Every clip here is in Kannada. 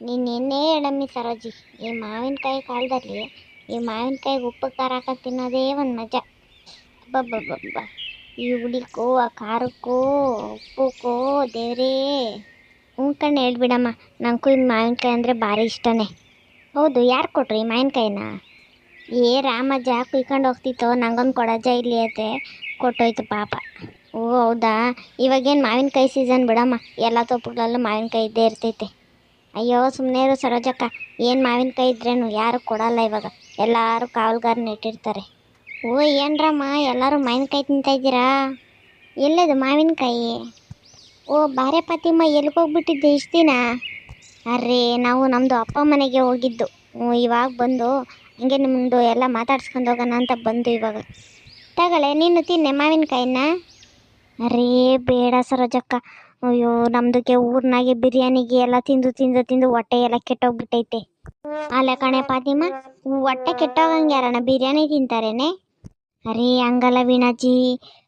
ನೀನು ಎನ್ನೇ ಹೇಳಮ್ಮಿ ಸರೋಜಿ, ಈ ಮಾವಿನಕಾಯಿ ಕಾಲದಲ್ಲಿ ಈ ಮಾವಿನಕಾಯಿ ಉಪ್ಪು ಖಾರ ಹಾಕೊಂಡು ತಿನ್ನೋದೇ ಒಂದು ಮಜಾ. ಅಬ್ಬಬ್ಬಬ್ಬಬ್ಬ. ಈ ಹುಳಿಕೋ ಆ ಖಾರಕ್ಕೋ ಉಪ್ಪುಕೋ ದೇವ್ರೇ. ಹ್ಞೂ ಕಣ್ಣು ಹೇಳ್ಬಿಡಮ್ಮ ನನಗೂ ಈ ಮಾವಿನಕಾಯಿ ಅಂದರೆ ಭಾರಿ ಇಷ್ಟನೇ. ಹೌದು, ಯಾರು ಕೊಟ್ರು ಈ ಮಾವಿನಕಾಯಿನ? ಏ ರಾಮಜ್ಜ ಕುಯ್ಕೊಂಡು ಹೋಗ್ತಿತ್ತು, ನಂಗೊಂದು ಕೊಡಜ್ಜ ಇಲ್ಲಿ ಐತೆ ಕೊಟ್ಟೋಯ್ತು ಪಾಪ. ಓ ಹೌದಾ? ಇವಾಗೇನು ಮಾವಿನಕಾಯಿ ಸೀಸನ್ ಬಿಡಮ್ಮ, ಎಲ್ಲ ತೋಪುಗಳಲ್ಲೂ ಮಾವಿನಕಾಯಿ ಇದ್ದೇ ಇರ್ತೈತೆ. ಅಯ್ಯೋ ಸುಮ್ಮನೆ ಇರು ಸರೋಜಕ್ಕ. ಏನು ಮಾವಿನಕಾಯಿ ಇದ್ರೇನು? ಯಾರು ಕೊಡಲ್ಲ ಇವಾಗ. ಎಲ್ಲರೂ ಕಾವಲುಗಾರನ ಇಟ್ಟಿರ್ತಾರೆ. ಓ, ಏನ್ರಮ್ಮ? ಎಲ್ಲರೂ ಮಾವಿನಕಾಯಿ ತಿಂತಾಯಿದ್ದೀರಾ ಎಲ್ಲದು ಮಾವಿನಕಾಯಿ ಓ, ಬಾರೆ ಪಾತಿಮ್ಮ, ಎಲ್ಲಿಗೆ ಹೋಗ್ಬಿಟ್ಟಿದ್ದೆ ಇಷ್ಟು ದಿನ? ಅರ್ರೇ ನಾವು ನಮ್ಮದು ಅಪ್ಪ ಮನೆಗೆ ಹೋಗಿದ್ದು. ಇವಾಗ ಬಂದು ಹಂಗೆ ನಿಮ್ಮದು ಎಲ್ಲ ಮಾತಾಡ್ಸ್ಕೊಂಡು ಹೋಗೋಣ ಅಂತ ಬಂದು ಇವಾಗ. ತಗಳೆ ನೀನು ತಿನ್ನೆ ಮಾವಿನಕಾಯಿನ ಅರೇ, ಬೇಡ ಸರೋಜಕ್ಕ. ಅಯ್ಯೋ, ನಮ್ದಕ್ಕೆ ಊರ್ನಾಗೆ ಬಿರಿಯಾನಿಗೆ ಎಲ್ಲ ತಿಂದು ತಿಂದು ತಿಂದು ಹೊಟ್ಟೆ ಎಲ್ಲ ಕೆಟ್ಟೋಗ್ಬಿಟ್ಟೈತೆ. ಅಲ್ಲ ಕಣೆ ಪಾತಿಮ್ಮ, ಹೊಟ್ಟೆ ಕೆಟ್ಟೋಗಂಗೆ ಯಾರಣ್ಣ ಬಿರಿಯಾನಿ ತಿಂತಾರೇನೆ? ಅರೇ, ಹಂಗಲ್ಲ ವೀಣಾಜಿ.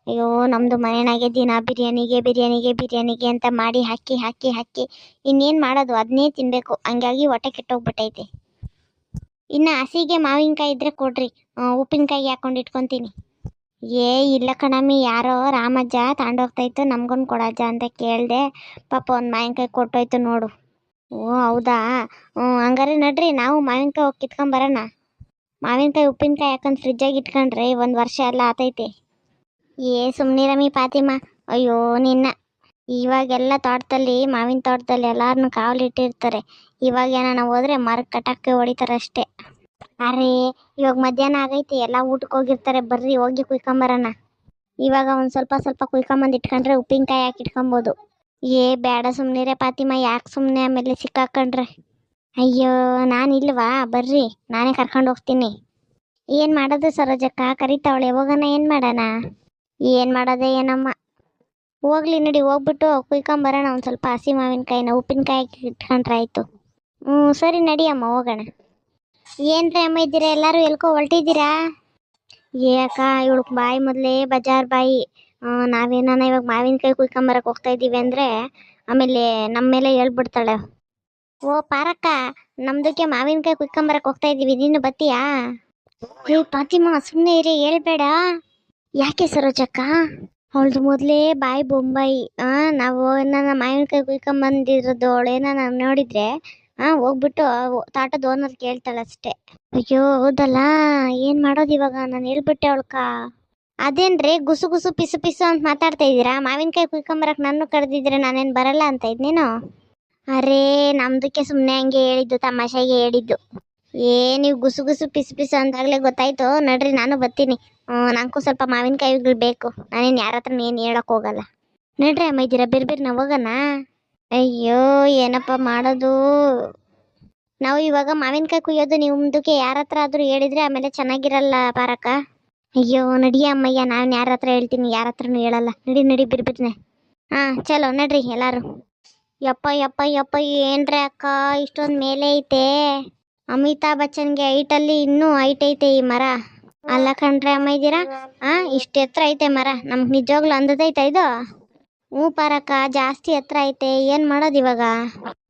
ಅಯ್ಯೋ, ನಮ್ದು ಮನೆಯಾಗೆ ದಿನ ಬಿರಿಯಾನಿಗೆ ಬಿರಿಯಾನಿಗೆ ಬಿರಿಯಾನಿಗೆ ಅಂತ ಮಾಡಿ ಹಾಕಿ ಹಾಕಿ ಹಾಕಿ ಇನ್ನೇನು ಮಾಡೋದು? ಅದನ್ನೇ ತಿನ್ನಬೇಕು ಹಂಗಾಗಿ ಹೊಟ್ಟೆ ಕೆಟ್ಟೋಗ್ಬಿಟ್ಟೈತೆ. ಇನ್ನು ಹಸಿಗೆ ಮಾವಿನಕಾಯಿ ಇದ್ರೆ ಕೊಡ್ರಿ. ಉಪ್ಪಿನಕಾಯಿ ಹಾಕೊಂಡು ಇಟ್ಕೊತೀನಿ. ಏ, ಇಲ್ಲ ಕಣಮ್ಮಿ, ಯಾರೋ ರಾಮಜ್ಜ ತಾಂಡೋಗ್ತಾಯಿತ್ತು ನಮ್ಗೊಂದು ಕೊಡಜ್ಜ ಅಂತ ಕೇಳಿದೆ, ಪಾಪ ಒಂದು ಮಾವಿನಕಾಯಿ ಕೊಟ್ಟೋಯ್ತು ನೋಡು. ಓ, ಹೌದಾ? ಹ್ಞೂ, ಹಂಗಾರೆ ನಡ್ರಿ, ನಾವು ಮಾವಿನಕಾಯಿ ಹೋಗಿ ಕಿತ್ಕೊಂಬರೋಣ ಮಾವಿನಕಾಯಿ, ಉಪ್ಪಿನಕಾಯಿ ಹಾಕೊಂಡು ಫ್ರಿಜ್ಜಾಗಿ ಇಟ್ಕೊಂಡ್ರೆ ಒಂದು ವರ್ಷ ಎಲ್ಲ ಆತೈತೆ. ಏ ಸುಮ್ಮನಿರಮ್ಮಿ ಪಾತಿಮ್ಮ ಅಯ್ಯೋ, ನಿನ್ನ. ಇವಾಗೆಲ್ಲ ತೋಟದಲ್ಲಿ, ಮಾವಿನ ತೋಟದಲ್ಲಿ ಎಲ್ಲರನ್ನೂ ಕಾವಲಿಟ್ಟಿರ್ತಾರೆ ಇವಾಗ ಏನಾನ ಹೋದ್ರೆ ಮರಕ್ಕೆ ಕಟಾಕ್ಕೆ ಹೊಡಿತಾರೆ ಅಷ್ಟೇ ಅರೇ ಇವಾಗ ಮಧ್ಯಾಹ್ನ ಆಗೈತೆ, ಎಲ್ಲ ಊಟಕ್ಕೆ ಹೋಗಿರ್ತಾರೆ, ಬರ್ರಿ, ಹೋಗಿ ಕುಯ್ಕೊಂಬರೋಣ. ಇವಾಗ ಒಂದು ಸ್ವಲ್ಪ ಸ್ವಲ್ಪ ಕುಯ್ಕೊಂಬಂದು ಇಟ್ಕೊಂಡ್ರೆ ಉಪ್ಪಿನಕಾಯಿ ಹಾಕಿ ಇಟ್ಕೊಬೋದು. ಏ ಬೇಡ ಸುಮ್ಮನಿರೆ ಪಾತಿಮ್ಮ, ಯಾಕೆ ಸುಮ್ಮನೆ ಆಮೇಲೆ ಸಿಕ್ಕಾಕೊಂಡ್ರೆ? ಅಯ್ಯೋ, ನಾನು ಇಲ್ವಾ? ಬರ್ರಿ, ನಾನೇ ಕರ್ಕೊಂಡು ಹೋಗ್ತೀನಿ. ಏನು ಮಾಡೋದು ಸರೋಜಕ್ಕ? ಕರಿತಾವಳೆ, ಹೋಗೋಣ, ಏನು ಮಾಡೋಣ? ಏನು ಮಾಡೋದೆ ಏನಮ್ಮ? ಹೋಗ್ಲಿ ನಡಿ, ಹೋಗ್ಬಿಟ್ಟು ಕುಯ್ಕೊಂಬರೋಣ ಒಂದು ಸ್ವಲ್ಪ ಹಸಿ ಮಾವಿನಕಾಯಿನ, ಉಪ್ಪಿನಕಾಯಿ ಇಟ್ಕೊಂಡ್ರೆ ಆಯಿತು. ಹ್ಞೂ ಸರಿ ನಡಿಯಮ್ಮ ಹೋಗೋಣ. ಏನ್ರಿ ಅಮ್ಮ ಇದ್ದೀರಾ? ಎಲ್ಲರೂ ಎಲ್ಕೋ ಹೊಲ್ಟಿದ್ದೀರಾ? ಏ ಅಕ್ಕ, ಇವಳು ಬಾಯಿ ಮೊದಲೇ ಬಜಾರ್ ಬಾಯಿ. ನಾವೇನಾನ ಇವಾಗ ಮಾವಿನಕಾಯಿ ಕುಯ್ಕೊಂಬರಕ್ಕೆ ಹೋಗ್ತಾ ಇದ್ದೀವಿ ಅಂದರೆ ಆಮೇಲೆ ನಮ್ಮ ಮೇಲೆ ಹೇಳ್ಬಿಡ್ತಾಳೆ. ಓ ಪಾರಕ್ಕ, ನಮ್ದಕ್ಕೆ ಮಾವಿನಕಾಯಿ ಕುಯ್ಕೊಂಬರಕ್ಕೆ ಹೋಗ್ತಾ ಇದ್ದೀವಿ, ನೀನು ಬತ್ತೀಯಾ? ಏ ಪಾತಿಮ್ಮ ಸುಮ್ಮನೆ ಇರಿ, ಹೇಳ್ಬೇಡ. ಯಾಕೆ ಸರೋಜಕ್ಕ ಅವಳ್ದು ಮೊದಲೇ ಬಾಯಿ ಬೊಂಬಾಯಿ ನಾವು ಏನಾನ ಮಾವಿನಕಾಯಿ ಕುಯ್ಕೊಂಬಂದಿರೋದು ಅವಳೇನ ನೋಡಿದ್ರೆ ಆ ಹೋಗ್ಬಿಟ್ಟು ತಾಟದ ಓನರ್ ಕೇಳ್ತಾಳೆ ಅಷ್ಟೇ. ಅಯ್ಯೋ, ಹೌದಲ್ಲ? ಏನ್ ಮಾಡೋದು ಇವಾಗ? ನಾನು ಹೇಳ್ಬಿಟ್ಟೆ ಅವಳ್ಕ ಅದೇನ್ರಿ ಗುಸು ಗುಸು ಪಿಸು ಪಿಸು ಅಂತ ಮಾತಾಡ್ತಾ ಇದ್ದೀರಾ? ಮಾವಿನಕಾಯಿ ಕುಯ್ಕೊಂಬರಕ್ ನನ್ನ ಕರೆದಿದ್ರೆ ನಾನೇನು ಬರಲ್ಲ ಅಂತ ಇದ್ನೇನು? ಅರೇ, ನಮ್ದಕ್ಕೆ ಸುಮ್ಮನೆ ಹಂಗೆ ಹೇಳಿದ್ದು, ತಮಾಷೆಗೆ ಹೇಳಿದ್ದು. ಏ, ನೀವು ಗುಸು ಗುಸು ಪಿಸು ಪಿಸು ಅಂದಾಗಲೇ ಗೊತ್ತಾಯ್ತು. ನಡ್ರಿ, ನಾನು ಬರ್ತೀನಿ. ನನಗೂ ಸ್ವಲ್ಪ ಮಾವಿನಕಾಯಿಗಳು ಬೇಕು. ನಾನೇನು ಯಾರ ಹತ್ರ ಏನು ಹೇಳಕ್ ಹೋಗಲ್ಲ. ನಡ್ರಿ, ಅಮ್ಮ ಇದ್ದೀರಾ ಬೇರೆ ಬೇರೆ ನಾವು ಹೋಗೋಣ ಅಯ್ಯೋ, ಏನಪ್ಪ ಮಾಡೋದು? ನಾವು ಇವಾಗ ಮಾವಿನಕಾಯಿ ಕುಯ್ಯೋದು, ನಿಮ್ದಕ್ಕೆ ಮುಂದಕ್ಕೆ ಯಾರ ಹತ್ರ ಆದ್ರೂ ಹೇಳಿದ್ರೆ ಆಮೇಲೆ ಚೆನ್ನಾಗಿರಲ್ಲ ಪಾರಕ್ಕ. ಅಯ್ಯೋ, ನಡಿ ಅಮ್ಮಯ್ಯ, ನಾನು ಯಾರ ಹತ್ರ ಹೇಳ್ತೀನಿ, ಯಾರ ಹತ್ರನು ಹೇಳಲ್ಲ. ನಡಿ ನಡಿ ಬಿರ್ಬಿರ್ನೆ ಹಾ, ಚಲೋ, ನಡ್ರಿ ಎಲ್ಲಾರು. ಯಪ್ಪ ಯಪ್ಪ ಯಪ್ಪ, ಏನ್ರಿ ಅಕ್ಕ, ಇಷ್ಟೊಂದು ಮೇಲೆ ಐತೆ. ಅಮಿತಾಬ್ ಬಚ್ಚನ್ಗೆ ಅಲ್ಲಿ ಇನ್ನೂ ಹೈಟ್ ಐತೆ ಈ ಮರ. ಅಲ್ಲ ಕಣ್ರೆ ಅಮ್ಮ ಇದೀರಾ ಹಾ ಇಷ್ಟು ಎತ್ತರ ಐತೆ ಮರ. ನಮ್ಗೆ ನಿಜವಾಗ್ಲೂ ಅಂದದೈತೆ ಇದು? ಹ್ಞೂ ಪಾರಕ್ಕ ಜಾಸ್ತಿ ಎತ್ತರ ಐತೆ ಏನು ಮಾಡೋದು ಇವಾಗ?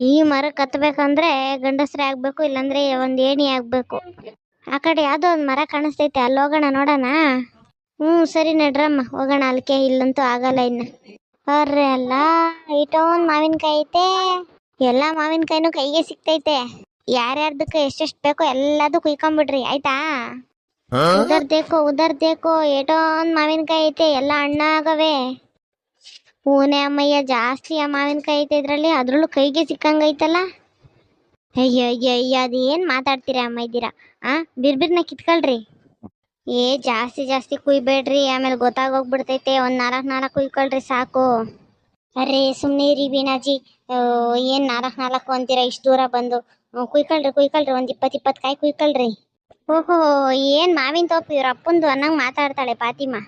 ಈ ಮರ ಕತ್ತಬೇಕಂದ್ರೆ ಗಂಡಸ್ರೇ ಆಗ್ಬೇಕು ಇಲ್ಲಾಂದ್ರೆ ಒಂದ್ ಏಣಿ ಆಗ್ಬೇಕು. ಆ ಕಡೆ ಯಾವುದೋ ಒಂದು ಮರ ಕಾಣಿಸ್ತೈತೆ ಅಲ್ಲಿ ಹೋಗೋಣ ನೋಡೋಣ? ಹ್ಞೂ ಸರಿ ನಡ್ರಮ್ಮ ಹೋಗೋಣ ಅಲ್ಕೆ ಇಲ್ಲಂತೂ ಆಗಲ್ಲ ಇನ್ನು. ಅರ್ರೆ ಅಲ್ಲ ಇಟೊಂದು ಮಾವಿನಕಾಯಿ ಐತೆ. ಎಲ್ಲ ಮಾವಿನಕಾಯಿನೂ ಕೈಗೆ ಸಿಗ್ತೈತೆ. ಯಾರ್ಯಾರ್ದಕ್ಕೆ ಎಷ್ಟೆಷ್ಟು ಬೇಕೋ ಎಲ್ಲದೂ ಕುಯ್ಕೊಂಬಿಡ್ರಿ ಆಯ್ತಾ? ಉದರ್ದೇಕೋ ಉದರ್ದೇಕೋ ಏಟೋನ್ ಮಾವಿನಕಾಯಿ ಐತೆ ಎಲ್ಲ ಹಣ್ಣಾಗವೆ ಹೂನೆ ಅಮ್ಮಯ್ಯ, ಜಾಸ್ತಿ ಆ ಮಾವಿನಕಾಯಿ ಐತೆ ಇದ್ರಲ್ಲಿ, ಅದ್ರಲ್ಲೂ ಕೈಗೆ ಸಿಕ್ಕಂಗೈತಲ್ಲ ಅಯ್ಯೋ ಅಯ್ಯೋ ಅಯ್ಯೋ ಅದೇನು ಮಾತಾಡ್ತೀರಾ ಅಮ್ಮ ಇದ್ದೀರಾ? ಆ, ಬಿರ್ಬಿರ್ನ ಕಿತ್ಕೊಳ್ರಿ. ಏ, ಜಾಸ್ತಿ ಜಾಸ್ತಿ ಕುಯ್ಬೇಡ್ರಿ, ಆಮೇಲೆ ಗೊತ್ತಾಗೋಗ್ಬಿಡ್ತೈತೆ, ಒಂದು ನಾಲ್ಕು ನಾಲ್ಕು ಕುಯ್ಕೊಳ್ರಿ ಸಾಕು. ಅರೇ ಸುಮ್ಮನೆ ರೀ ಬೀನಾಜಿ ಏನು ನಾಲ್ಕು ನಾಲ್ಕು ಅಂತೀರಾ ಇಷ್ಟು ದೂರ ಬಂದು? ಕುಯ್ಕೊಳ್ರಿ ಕುಯ್ಕೊಳ್ರಿ, ಒಂದು ಇಪ್ಪತ್ತು ಇಪ್ಪತ್ತು ಕಾಯಿ ಕುಯ್ಕೊಳ್ರಿ. ಓಹೋ, ಏನು ಮಾವಿನ ತೋಪು ಇವ್ರ ಅಪ್ಪಂದು ಅನ್ನಂಗೆ ಮಾತಾಡ್ತಾಳೆ ಫಾತಿಮಾ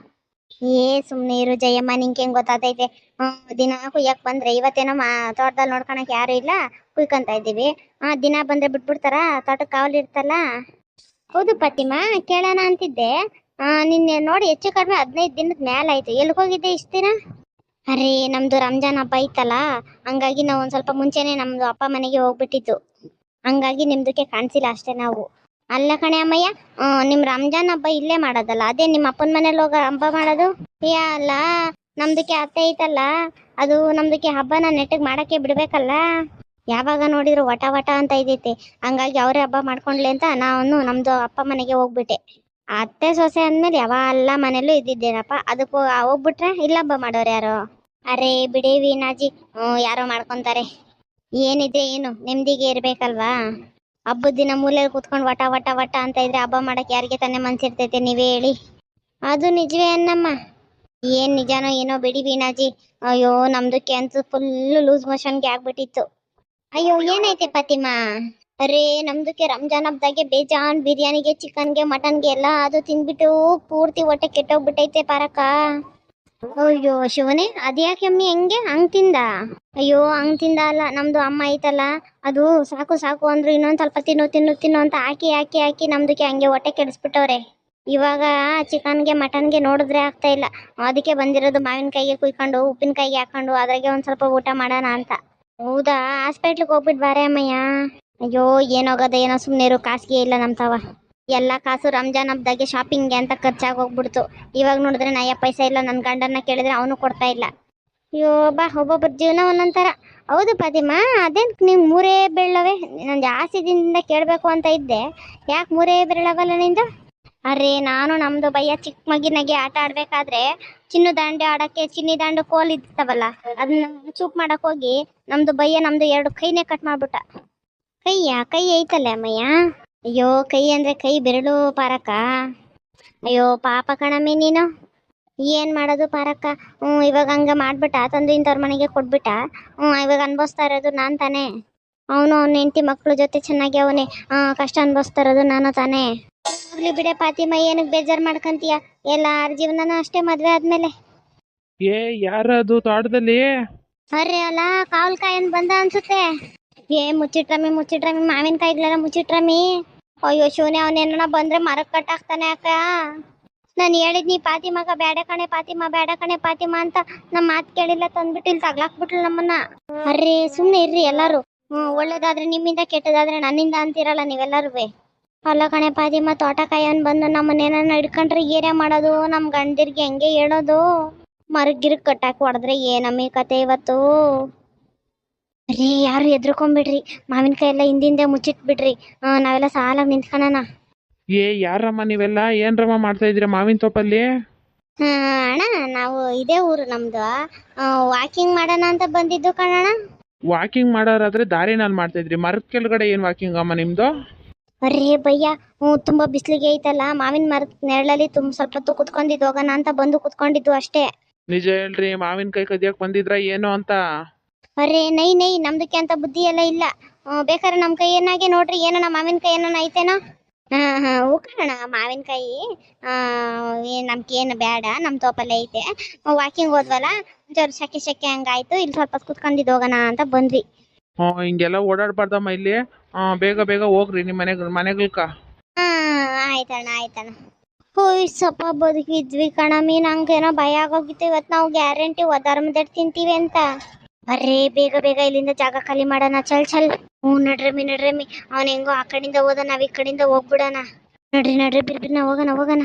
ಏ, ಸುಮ್ನೆ ಇರು ಜಯಮ್ಮ, ನಿಂಗೆ ಹೆಂಗ್ ಗೊತ್ತಾತೈತೆ? ದಿನ ಕುಯ್ಯಕ್ ಬಂದ್ರೆ, ಇವತ್ತೇನೋ ಮಾ ತೋಟದಲ್ಲಿ ನೋಡ್ಕೊಳಕ್ ಯಾರು ಇಲ್ಲ, ಕುಯ್ಕೊಂತ ಇದ್ದೀವಿ. ಆ ದಿನ ಬಂದ್ರೆ ಬಿಟ್ಬಿಡ್ತಾರ ತೋಟಕ್ಕೆ ಕಾವಲ್ ಇರ್ತಲ್ಲ ಹೌದು ಪತಿಮಾ, ಕೇಳೋಣ ಅಂತಿದ್ದೆ. ನಿನ್ನೆ ನೋಡಿ ಹೆಚ್ಚು ಕಡಿಮೆ ಹದಿನೈದು ದಿನದ ಮೇಲೆ ಆಯ್ತು. ಎಲ್ಲಿಗೆ ಹೋಗಿದ್ದೆ ಇಷ್ಟು ದಿನ? ಅರೇ, ನಮ್ದು ರಂಜಾನ್ ಹಬ್ಬ ಇತ್ತಲ್ಲ, ಹಂಗಾಗಿ ನಾವು ಒಂದ್ ಸ್ವಲ್ಪ ಮುಂಚೆನೆ ನಮ್ದು ಅಪ್ಪ ಮನೆಗೆ ಹೋಗ್ಬಿಟ್ಟಿತ್ತು ಹಂಗಾಗಿ ನಿಮ್ದಕ್ಕೆ ಕಾಣಿಸಿಲ್ಲ ಅಷ್ಟೇ ನಾವು. ಅಲ್ಲ ಕಣೆ ಅಮ್ಮಯ್ಯ ನಿಮ್ ರಂಜಾನ್ ಹಬ್ಬ ಇಲ್ಲೇ ಮಾಡೋದಲ್ಲ, ಅದೇ ನಿಮ್ಮ ಅಪ್ಪನ ಮನೇಲಿ ಹೋಗ ಹಬ್ಬ ಮಾಡೋದು? ಏ, ಅಲ್ಲ, ನಮ್ದಕ್ಕೆ ಅತ್ತೆ ಐತಲ್ಲ ಅದು ನಮ್ದಕ್ಕೆ ಹಬ್ಬನ ನೆಟ್ಟಿಗೆ ಮಾಡಕ್ಕೆ ಬಿಡ್ಬೇಕಲ್ಲ? ಯಾವಾಗ ನೋಡಿದ್ರು ವಟ ವಟ ಅಂತ ಇದೈತೆ, ಹಂಗಾಗಿ ಅವರೇ ಹಬ್ಬ ಮಾಡ್ಕೊಂಡ್ಲಿ ಅಂತ ನಾನು ನಮ್ದು ಅಪ್ಪ ಮನೆಗೆ ಹೋಗ್ಬಿಟ್ಟೆ. ಅತ್ತೆ ಸೊಸೆ ಅಂದ್ಮೇಲೆ ಯಾವಲ್ಲ ಮನೇಲೂ ಇದ್ದಿದ್ದೇನಪ್ಪ, ಅದಕ್ಕೂ ಹೋಗ್ಬಿಟ್ರೆ ಇಲ್ಲ ಹಬ್ಬ ಮಾಡೋರು ಯಾರು? ಅರೆ ಬಿಡೇವಿ ನಾಜಿ ಹ್ಞೂ ಯಾರೋ ಮಾಡ್ಕೊಂತಾರೆ. ಏನಿದೆ ಏನು, ನೆಮ್ಮದಿಗೆ ಇರ್ಬೇಕಲ್ವಾ? ಹಬ್ಬದ ದಿನ ಮೂಲೆಯಲ್ಲಿ ಕೂತ್ಕೊಂಡು ವಟ ವಟ ವಟ ಅಂತ ಇದ್ರೆ ಹಬ್ಬ ಮಾಡಕ್ ಯಾರಿಗೆ ತಾನೇ ಮನ್ಸಿರ್ತೈತೆ ನೀವೇ ಹೇಳಿ. ಅದು ನಿಜವೇ ಅನ್ನಮ್ಮ ಏನ್ ನಿಜಾನೋ ಏನೋ ಬಿಡಿ ವೀಣಾಜಿ. ಅಯ್ಯೋ, ನಮ್ದು ಕ್ಯಾನ್ಸರ್ ಫುಲ್ ಲೂಸ್ ಮೋಷನ್ಗೆ ಆಗ್ಬಿಟ್ಟಿತ್ತು. ಅಯ್ಯೋ ಏನೈತೆ ಪತಿಮಾ ಅರೇ, ನಮ್ದಕ್ಕೆ ರಂಜಾನ್ ಹಬ್ಬದಾಗೆ ಬೇಜಾನ್. ಬಿರಿಯಾನಿಗೆ ಚಿಕನ್ಗೆ ಮಟನ್ಗೆ ಎಲ್ಲ ಅದು ತಿಂದ್ಬಿಟ್ಟು ಪೂರ್ತಿ ಹೊಟ್ಟೆ ಕೆಟ್ಟೋಗ್ಬಿಟ್ಟೈತೆ ಪಾರಕ್ಕ. ಅಯ್ಯೋ ಶಿವನೇ. ಅದ್ಯಾಕೆ ಅಮ್ಮಿ ಹೆಂಗೆ? ಹಂಗ್ ತಿಂದ? ಅಯ್ಯೋ, ಹಂಗ್ ತಿಂದ ಅಲ್ಲ. ನಮ್ದು ಅಮ್ಮ ಐತಲ್ಲ. ಅದು ಸಾಕು ಸಾಕು ಅಂದ್ರು ಇನ್ನೊಂದ್ ಸ್ವಲ್ಪ ತಿನ್ನು ತಿನ್ನು ತಿನ್ನು ಅಂತ ಹಾಕಿ ಹಾಕಿ ಹಾಕಿ ನಮ್ದಕ್ಕೆ ಹಂಗೆ ಹೊಟ್ಟೆ ಕೆಡಿಸ್ಬಿಟ್ಟವ್ರೆ. ಇವಾಗ ಚಿಕನ್ಗೆ, ಮಟನ್ಗೆ ನೋಡಿದ್ರೆ ಆಗ್ತಾ ಇಲ್ಲ. ಅದಕ್ಕೆ ಬಂದಿರೋದು ಮಾವಿನಕಾಯಿಗೆ ಕುಯ್ಕೊಂಡು ಉಪ್ಪಿನಕಾಯಿಗೆ ಹಾಕೊಂಡು, ಅದ್ರಾಗೆ ಒಂದ್ ಸ್ವಲ್ಪ ಊಟ ಮಾಡೋಣ ಅಂತ. ಹೌದಾ? ಹಾಸ್ಪಿಟ್ಲಿಗೆ ಹೋಗ್ಬಿಟ್ಟು ಬಾರೆ ಅಮ್ಮಯ್ಯ. ಅಯ್ಯೋ ಏನೋಗದ ಏನೋ ಸುಮ್ಮನೆ ಇರೋ. ಕಾಸಿಗೆ ಇಲ್ಲ ನಮ್ ತವ. ಎಲ್ಲ ಕಾಸು ರಂಜಾನ್ ಹಬ್ಬದಾಗೆ ಶಾಪಿಂಗ್ಗೆ ಅಂತ ಖರ್ಚಾಗಿ ಹೋಗ್ಬಿಡ್ತು. ಇವಾಗ ನೋಡಿದ್ರೆ ನಯ ಪೈಸಾ ಇಲ್ಲ ನನ್ನ ಗಂಡನ್ನ ಕೇಳಿದ್ರೆ ಅವನು ಕೊಡ್ತಾ ಇಲ್ಲ. ಅಯ್ಯೋ, ಬಾ ಒಬ್ಬೊಬ್ಬರ ಜೀವನ ಒಂದೊಂಥರ. ಹೌದು ಫಾತಿಮಾ ಅದೇನ್ ನೀವು ಮೂರೇ ಬೆಳ್ಳವೆ? ನಾನು ಜಾಸ್ತಿ ದಿನದಿಂದ ಕೇಳಬೇಕು ಅಂತ ಇದ್ದೆ. ಯಾಕೆ ಮೂರೇ ಬೆರಳವಲ್ಲ ನಿಂದು? ಅರೆ, ನಾನು ನಮ್ದು ಭಯ ಚಿಕ್ಕ ಮಗಿನಾಗೆ ಆಟ ಆಡ್ಬೇಕಾದ್ರೆ ಚಿನ್ನು ದಾಂಡೆ ಆಡಕ್ಕೆ ಚಿನ್ನಿ ದಾಂಡು ಕೋಲ್ ಇರ್ತಾವಲ್ಲ ಅದನ್ನ ಚೂಪ್ ಮಾಡಕ್ ಹೋಗಿ ನಮ್ದು ಭಯ್ಯ ನಮ್ಮದು ಎರಡು ಕೈನೇ ಕಟ್ ಮಾಡ್ಬಿಟ್ಟ. ಕೈಯ, ಕೈ ಐತಲ್ಲ ಅಮ್ಮಯ್ಯ? ಅಯ್ಯೋ ಕೈ ಅಂದ್ರೆ ಕೈ ಬೆರಳು ಪಾರಕ್ಕ. ಅಯ್ಯೋ ಪಾಪ ಕಣಮ್ಮಿ ನೀನು. ಏನ್ ಮಾಡೋದು ಪಾರಕ್ಕ? ಹ್ಞೂ ಇವಾಗ ಹಂಗ ಮಾಡ್ಬಿಟ್ಟ ತಂದು ಇಂಥವ್ರ ಮನೆಗೆ ಕೊಟ್ಬಿಟ್ಟ. ಹ್ಞೂ ಇವಾಗ ಅನ್ಭವಿಸ್ತಾ ಇರೋದು ನಾನು ತಾನೇ. ಅವನು ಅವ್ನ ಹೆಂಡತಿ ಮಕ್ಳ ಜೊತೆ ಚೆನ್ನಾಗಿ ಅವನೇ. ಕಷ್ಟ ಅನ್ಭವಿಸ್ತಾ ಇರೋದು ನಾನು ತಾನೇ. ಹೋಗ್ಲಿ ಬಿಡೆ ಪಾತಿಮ ಏನಕ್ಕೆ ಬೇಜಾರ್ ಮಾಡ್ಕಂತೀಯ? ಎಲ್ಲಾರ ಜೀವನನೂ ಅಷ್ಟೇ ಮದ್ವೆ ಆದ್ಮೇಲೆ. ಏ ಯಾರದು ತೋಟದಲ್ಲಿ? ಅರೆ ಅಲ್ಲ ಕಾವಲ್ಕಾಯಿ ಅಂತ ಬಂದ ಅನ್ಸುತ್ತೆ. ಏ ಮುಚ್ಚಿಟ್ರಮ್ಮಿ ಮುಚ್ಚಿಟ್ರಮ್ಮಿ ಮಾವಿನಕಾಯಿಗಳೆಲ್ಲ ಮುಚ್ಚಿಟ್ರಮ್ಮಿ. ಅಯ್ಯೋ ಶಿವನೇ ಅವನೇನ ಬಂದ್ರೆ ಮರಕ್ ಕಟ್ಟಾಕ್ತಾನೆ ಅಕ್ಕ. ನಾನು ಹೇಳಿದ್ನಿ ಪಾತಿಮಾಗ ಬೇಡ ಕಣೆ ಪಾತಿಮಾ ಬೇಡ ಕಣೆ ಪಾತಿಮಾ ಅಂತ ನಮ್ಮ ಮಾತು ಕೇಳಿಲ್ಲ ತಂದ್ಬಿಟ್ಟು ಇಲ್ಲಿ ತಗ್ಲಾಕ್ಬಿಟ್ಲು ನಮ್ಮನ್ನ. ಅರ್ರಿ ಸುಮ್ಮನೆ ಇರ್ರಿ ಎಲ್ಲಾರು. ಹ್ಞೂ ಒಳ್ಳೇದಾದ್ರೆ ನಿಮ್ಮಿಂದ, ಕೆಟ್ಟದಾದ್ರೆ ನನ್ನಿಂದ ಅಂತಿರಲ್ಲ ನೀವೆಲ್ಲರೂ ಅಲ್ಲ ಕಣೆ ಪಾತಿಮಾ ತೋಟಕಾಯನ್ ಬಂದು ನಮ್ಮನ್ನೇನ ಹಿಡ್ಕೊಂಡ್ರೆ ಏನೇ ಮಾಡೋದು? ನಮ್ಮ ಗಂಡಿರ್ಗೆ ಹೆಂಗೆ ಹೇಳೋದು? ಮರಗಿರ್ ಕಟ್ಟಾಕ್ ಹೊಡೆದ್ರೆ ಏನಮ್ಮಿ ಕತೆ ಇವತ್ತು? ರೀ ಯಾರು ಎದ್ರುಕೊಂಬಿಡ್ರಿ? ಮಾವಿನಕಾಯಿ ಎಲ್ಲ ಹಿಂದಿಂದೆ ಮುಚ್ಚಿಟ್ಬಿಡ್ರಿ. ನಾವೆಲ್ಲ ಸಾಲಾಗಿ ನಿಂತ್ಕೊಳ್ಳೋಣ ಏ ಯಾರಮ್ಮ ನೀವೆಲ್ಲ? ಏನ್ರಮ್ಮ ಮಾಡ್ತಾ ಇದ್ರಿ ಮಾವಿನ ತೋಪಲ್ಲಿ? ಹಾ, ಅಣ್ಣ ನಾವು ಇದೇ ಊರು ನಮ್ದು. ವಾಕಿಂಗ್ ಮಾಡೋಣ ಅಂತ ಬಂದಿದ್ದು ಕಣಣ್ಣ. ವಾಕಿಂಗ್ ಮಾಡೋರಾದ್ರೆ ದಾರಿನಲ್ಲಿ ಮಾಡ್ತಾ ಇದ್ರಿ. ಮರದ ಕೆಳಗಡೆ ಏನು ವಾಕಿಂಗ್ ಅಮ್ಮ ನಿಮ್ದು? ಅರೇ ಭಯ್ಯ ಹ್ಞೂ ತುಂಬ ಬಿಸಿಲಿಗೆ ಐತಲ್ಲ ಮಾವಿನ ಮರದ ನೆರಳಲ್ಲಿ ತುಂಬ ಸ್ವಲ್ಪ ಹೊತ್ತು ಕುತ್ಕೊಂಡಿದ್ದು ಹೋಗೋಣ ಅಂತ ಬಂದು ಕುತ್ಕೊಂಡಿದ್ದು ಅಷ್ಟೇ. ನಿಜ ಹೇಳ್ರಿ ಮಾವಿನಕಾಯಿ ಕದಿಯಕ್ಕೆ ಬಂದಿದ್ರ ಏನು ಅಂತ. ಅರೇ ನೈ ನೈ ನಮ್ದಕ್ಕೆ ಅಂತ ಬುದ್ಧಿ ಎಲ್ಲ ಇಲ್ಲ. ಬೇಕಾರೆ ಬೇಕಾದ್ರೆ ನಮ್ಮ ಕೈ ಏನಾಗೆ ನೋಡ್ರಿ ಏನನ ಕೈ ಏನನ ಐತೇನೋ ಹಾ ಹಾ ಉಕ್ಕಣ ಮಾವಿನಕಾಯಿ ಆ ಏನ್ ನಮ್ಗೇನು ಬೇಡ ನಮ್ಮ ತೋಪಲ್ಲೇ ಐತೆ. ವಾಕಿಂಗ್ ಹೋದ್ವಲ್ಲ ಜೋರ್ ಶೆಕೆ ಶೆಕೆ ಹಂಗಾಯ್ತು ಇಲ್ಲಿ ಸ್ವಲ್ಪ ಕುತ್ಕೊಂಡಿದ್ ಕುತ್ಕೊಂಡಿದ್ದು ಹೋಗೋಣ ಅಂತ ಬಂದ್ವಿ. ಹಿಂಗೆಲ್ಲ ಓಡಾಡ್ಬಾರ್ದಮ್ಮ ಇಲ್ಲಿ. ಬೇಗ ಬೇಗ ಹೋಗ್ರಿ ನಿಮ್ಮ ಮನೆಗ್ ಮನೆಗಳ್ಕ. ಹಾ ಆಯ್ತಣ್ಣ ಆಯ್ತಣ್ಣ. ಹೋಯ್ ಸ್ವಲ್ಪ ಬದುಕಿದ್ವಿ ಕಣಮಿ ನಂಗೇನೋ ಭಯ ಆಗೋಗಿತ್ತು. ಇವತ್ತು ನಾವು ಗ್ಯಾರಂಟಿ ಒದಾರ್ಮದಟ್ ತಿಂತೀವಿ ಅಂತ. ಅರೇ ಬೇಗ ಬೇಗ ಇಲ್ಲಿಂದ ಜಾಗ ಖಾಲಿ ಮಾಡೋಣ. ಚಲ್ ಚಲ್. ಹ್ಞೂ ನಡ್ರಮ್ಮಿ ನಡ್ರಮ್ಮಿ ಅವನ ಹೆಂಗೋ ಆ ಕಡೆಯಿಂದ ಹೋದ, ನಾವ್ ಈ ಕಡೆಯಿಂದ ಹೋಗ್ಬಿಡೋಣ. ನಡ್ರಿ ನಡ್ರಿ ಬಿರ್ ಬಿರ್ನ ಹೋಗೋಣ ಹೋಗೋಣ.